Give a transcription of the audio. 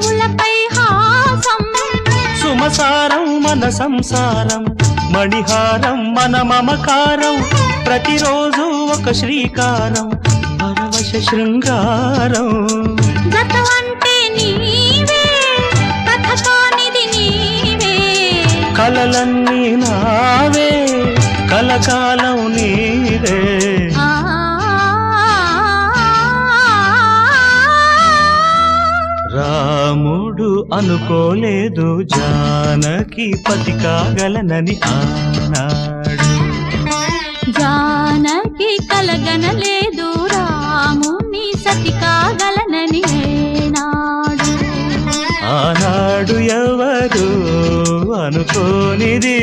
కవులపై హాసం. సుమసారం మన సంసారం మణిహారం మన మమకారం ప్రతిరోజు ఒక శ్రీకారం పరవశ శృంగారం. కలలన్నీ నావే కలకాలం నీవే. రా రాముడు అనుకోలేదు. జానకి పతి కాగలనని ఆనాడు జానకి కలగనలేదు. రాముని సతి కాగలనని ఏనాడు. ఆనాడు ఎవరు అనుకోనిది?